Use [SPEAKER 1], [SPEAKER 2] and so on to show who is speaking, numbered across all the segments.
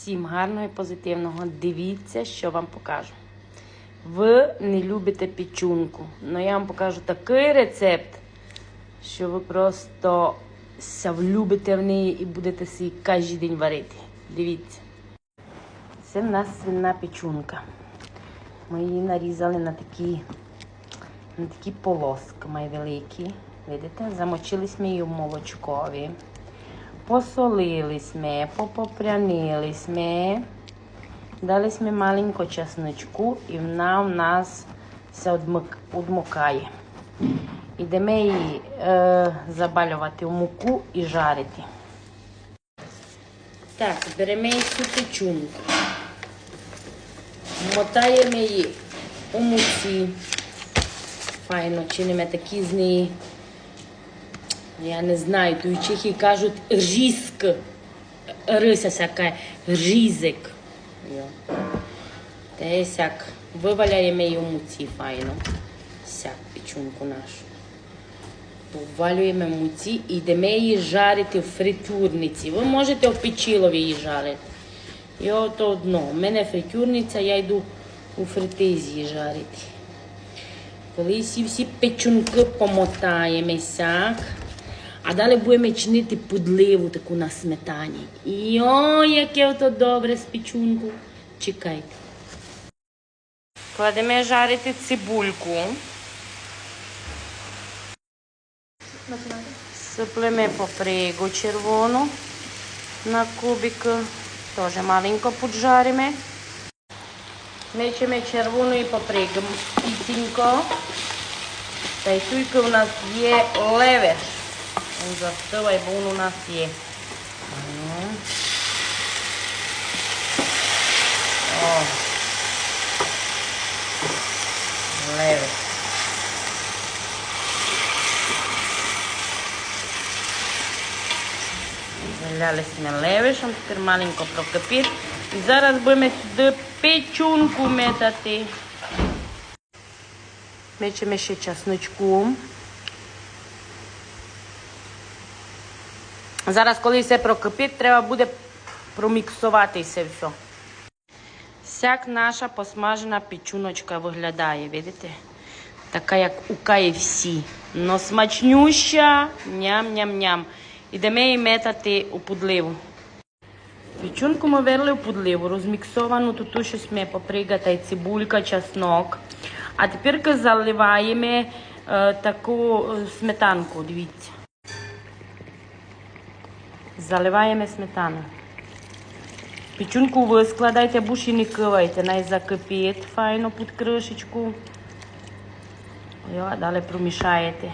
[SPEAKER 1] Всім гарного і позитивного. Дивіться, що вам покажу. Ви не любите печунку, але я вам покажу такий рецепт, що ви просто влюбите в неї і будете собі кожен день варити. Дивіться. Це в нас свинна печунка. Ми її нарізали на такі, на такі полоски мої великі. Видите? Замочились ми її в молочкові. Посолили ми, попопрянили ми. Дали ми маленько чесночку і вона в нас все одмик, одмокає. Ідемо її е, забалювати в муку і жарити. Так, беремо її печунку. Мотаємо її у муці. Файно чинимо такі з неї. Я не знаю, то в Чехії кажуть ржіск. Рися всяка. Та є сяк. Виваляємо її у муці файно. Сяк печунку нашу. Повалюємо муці і йдемо її жарити в фритюрниці. Ви можете в печілові її жарити. І от одно. У мене фритюрниця, я йду у фритизі її жарити. Коли всі всі печунки помотаємо сяк, а далі будемо чинити пудливу таку на сметані. І о, яке ото добре з печунку. Чекайте. Кладемо жарити цибульку. Сиплемо папригу червону на кубик. Теж маленько поджаримо. Мечемо червону і папригу пітенько. Та й тільки у нас є левеш. Він застивай, бо він у нас є. М. О. Левеш. Заляли ми левишем, тепер маленько прокипить. І зараз будемо сюди печунку метати. Мечемо ще чесночку. Зараз, коли все прокипить, треба буде проміксувати все все. Сяк наша посмажена печуночка виглядає, видите? Така, як у KFC. Но смачнюща, ням-ням-ням. Ідемо її метати у пудливу. Печунку ми верли у пудливу, розміксовану, тут щось ми паприка цибулька, чеснок. А тепер заливаємо е, таку е, сметанку, дивіться. Заливаємо сметану. Печунку ви складайте, буші не кивайте, най закипить файно під кришечку. Йо, а далі промішаєте.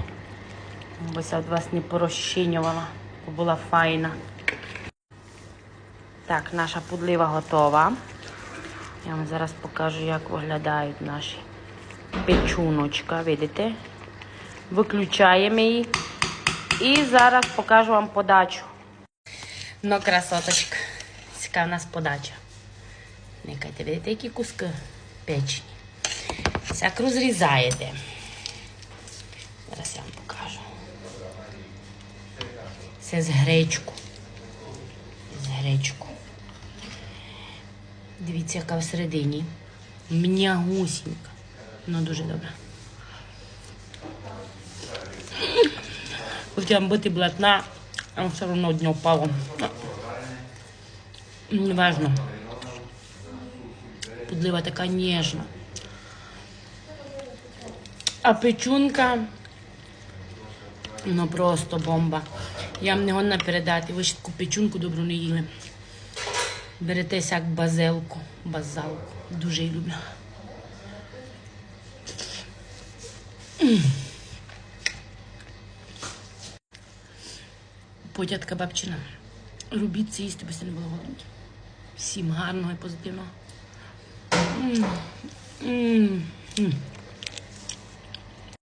[SPEAKER 1] Бося від вас не порозчинювала, бо була файна. Так, наша пудлива готова. Я вам зараз покажу, як виглядають наші печуночка. Видите? Виключаємо її. І зараз покажу вам подачу. Ну, красоточка. Яка в нас подача. Никайте, видите, які куски печені. Всяк розрізаєте. Зараз я вам покажу. Це з гречку. З гречку. Дивіться, яка всередині. М'ягусінька. Ну, дуже добре. Хотіла бути блатна, а все одно дня впало. Неважно. Подлива така ніжна. А печунка, ну просто бомба. Я вам не гонна передати. Ви ж таку печунку добру не їли. Берете як базилку, базалку. Дуже її люблю. Потятка бабчина. Робіть це їсти, бо не було голодні. Всім гарного і позитивного. М. М. М.